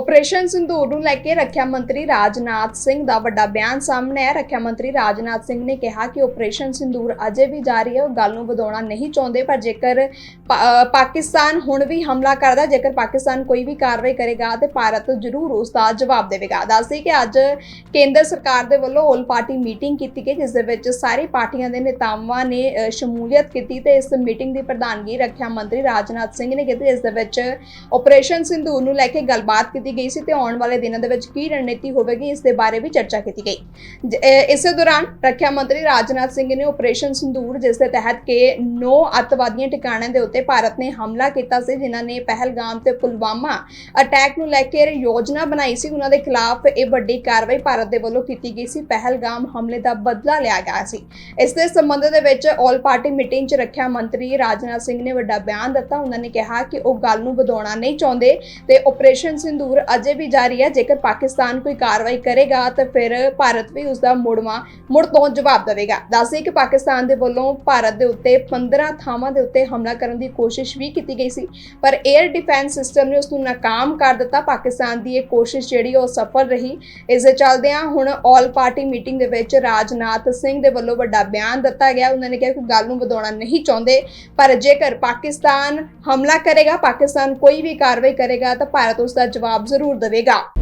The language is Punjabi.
ਆਪਰੇਸ਼ਨ ਸਿੰਧੂਰ ਨੂੰ ਲੈ ਕੇ ਰੱਖਿਆ ਮੰਤਰੀ ਰਾਜਨਾਥ ਸਿੰਘ ਦਾ ਵੱਡਾ ਬਿਆਨ ਸਾਹਮਣੇ ਆਇਆ। ਰੱਖਿਆ ਮੰਤਰੀ ਰਾਜਨਾਥ ਸਿੰਘ ਨੇ ਕਿਹਾ ਕਿ ਆਪਰੇਸ਼ਨ ਸਿੰਧੂਰ ਅਜੇ ਵੀ ਜਾਰੀ ਹੈ, ਉਹ ਗੱਲ ਨੂੰ ਵਧਾਉਣਾ ਨਹੀਂ ਚਾਹੁੰਦੇ, ਪਰ ਜੇਕਰ ਪਾਕਿਸਤਾਨ ਹੁਣ ਵੀ ਹਮਲਾ ਕਰਦਾ, ਜੇਕਰ ਪਾਕਿਸਤਾਨ ਕੋਈ ਵੀ ਕਾਰਵਾਈ ਕਰੇਗਾ ਤੇ ਭਾਰਤ ਜ਼ਰੂਰ ਉਸ ਦਾ ਜਵਾਬ ਦੇਵੇਗਾ। ਦੱਸਦੇ ਕਿ ਅੱਜ ਕੇਂਦਰ ਸਰਕਾਰ ਦੇ ਵੱਲੋਂ 올 ਪਾਰਟੀ ਮੀਟਿੰਗ ਕੀਤੀ ਗਈ, ਜਿਸ ਦੇ ਵਿੱਚ ਸਾਰੀ ਪਾਰਟੀਆਂ ਦੇ ਨੇਤਾਵਾਂ ਨੇ ਸ਼ਮੂਲੀਅਤ ਕੀਤੀ ਤੇ ਇਸ ਮੀਟਿੰਗ ਦੀ ਪ੍ਰਧਾਨਗੀ ਰੱਖਿਆ ਮੰਤਰੀ ਰਾਜਨਾਥ ਸਿੰਘ ਨੇ ਕੀਤੀ ਇਸ ਦੇ ਵਿੱਚ ਆਪਰੇਸ਼ਨ ਸਿੰਧੂਰ ਨੂੰ ਲੈ ਕੇ ਗੱਲਬਾਤ ਕੀਤੀ ਗਈ ਸੀ ਤੇ ਆਉਣ ਵਾਲੇ ਦਿਨਾਂ ਦੇ ਵਿੱਚ ਕੀ ਰਣਨੀਤੀ ਹੋਵੇਗੀ, ਇਸ ਦੇ ਬਾਰੇ ਵੀ ਚਰਚਾ ਕੀਤੀ ਗਈ। ਇਸੇ ਦੌਰਾਨ ਰੱਖਿਆ ਮੰਤਰੀ ਰਾਜਨਾਥ ਸਿੰਘ ਨੇ ਆਪਰੇਸ਼ਨ ਸਿੰਧੂਰ ਜਿਸ ਦੇ ਤਹਿਤ ਕਿ 9 ਅੱਤਵਾਦੀਆਂ ਟਿਕਾਣਿਆਂ ਦੇ ਉੱਤੇ ਭਾਰਤ ਨੇ ਹਮਲਾ ਕੀਤਾ ਸੀ, ਜਿਨ੍ਹਾਂ ਨੇ ਪਹਿਲਗਾਮ ਤੇ ਪੁਲਵਾਮਾ ਅਟੈਕ ਨੂੰ ਲੈ ਕੇ ਯੋਜਨਾ ਬਣਾਈ ਸੀ, ਉਹਨਾਂ ਦੇ ਖਿਲਾਫ ਇਹ ਵੱਡੀ ਕਾਰਵਾਈ ਭਾਰਤ ਦੇ ਵੱਲੋਂ ਕੀਤੀ ਗਈ ਸੀ, ਪਹਿਲਗਾਮ ਹਮਲੇ ਦਾ ਬਦਲਾ ਲਿਆ ਗਿਆ ਸੀ। ਇਸ ਦੇ ਸੰਬੰਧ ਦੇ ਵਿੱਚ ਆਲ ਪਾਰਟੀ ਮੀਟਿੰਗ 'ਚ ਰੱਖਿਆ ਮੰਤਰੀ ਰਾਜਨਾਥ ਸਿੰਘ ਨੇ ਵੱਡਾ ਬਿਆਨ ਦਿੱਤਾ, ਉਹਨਾਂ ਨੇ ਕਿਹਾ ਕਿ ਉਹ ਗੱਲ ਨੂੰ ਵਧਾਉਣਾ ਨਹੀਂ ਚਾਹੁੰਦੇ ਤੇ ਆਪਰੇਸ਼ਨ ਸਿੰਦੂਰ ਅਜੇ ਵੀ ਜਾਰੀ ਹੈ। ਜੇਕਰ ਪਾਕਿਸਤਾਨ ਕੋਈ ਕਾਰਵਾਈ ਕਰੇਗਾ, ਤਾਂ ਫਿਰ ਭਾਰਤ ਵੀ ਉਸ ਦਾ ਮੁੜਵਾ, ਮੁੜ ਤੋਂ ਜਵਾਬ ਦੇਵੇਗਾ। ਦੱਸਦੇ ਕਿ ਪਾਕਿਸਤਾਨ ਦੇ ਵੱਲੋਂ ਭਾਰਤ ਦੇ ਉੱਤੇ 15 ਥਾਵਾਂ ਦੇ ਉੱਤੇ ਹਮਲਾ ਕਰਨ ਦੀ ਕੋਸ਼ਿਸ਼ ਵੀ ਕੀਤੀ ਗਈ ਸੀ। ਪਰ 에ਅਰ ਡਿਫੈਂਸ ਸਿਸਟਮ ਨੇ ਉਸ ਨੂੰ ਨਾਕਾਮ ਕਰ ਦਿੱਤਾ। ਪਾਕਿਸਤਾਨ ਦੀ ਇਹ ਕੋਸ਼ਿਸ਼ ਜਿਹੜੀ ਉਹ ਸਫਲ ਰਹੀ। ਇਸ ਦੇ ਚੱਲਦਿਆਂ ਹੁਣ ਆਲ ਪਾਰਟੀ ਮੀਟਿੰਗ ਦੇ ਵਿੱਚ ਰਾਜਨਾਥ ਸਿੰਘ ਦੇ ਵੱਲੋਂ ਵੱਡਾ ਬਿਆਨ ਦਿੱਤਾ ਗਿਆ। ਉਹਨਾਂ ਨੇ ਕਿਹਾ ਕਿ ਗੱਲ ਨੂੰ ਵਧਾਉਣਾ ਨਹੀਂ ਚਾਹੁੰਦੇ। ਪਰ ਜੇਕਰ ਪਾਕਿਸਤਾਨ ਹਮਲਾ ਕਰੇਗਾ, ਪਾਕਿਸਤਾਨ ਕੋਈ ਵੀ ਕਾਰਵਾਈ ਕਰੇਗਾ, ਤਾਂ ਭਾਰਤ ਉਸ ਦਾ ਜਵਾਬ ਜ਼ਰੂਰ ਦੇਵੇਗਾ।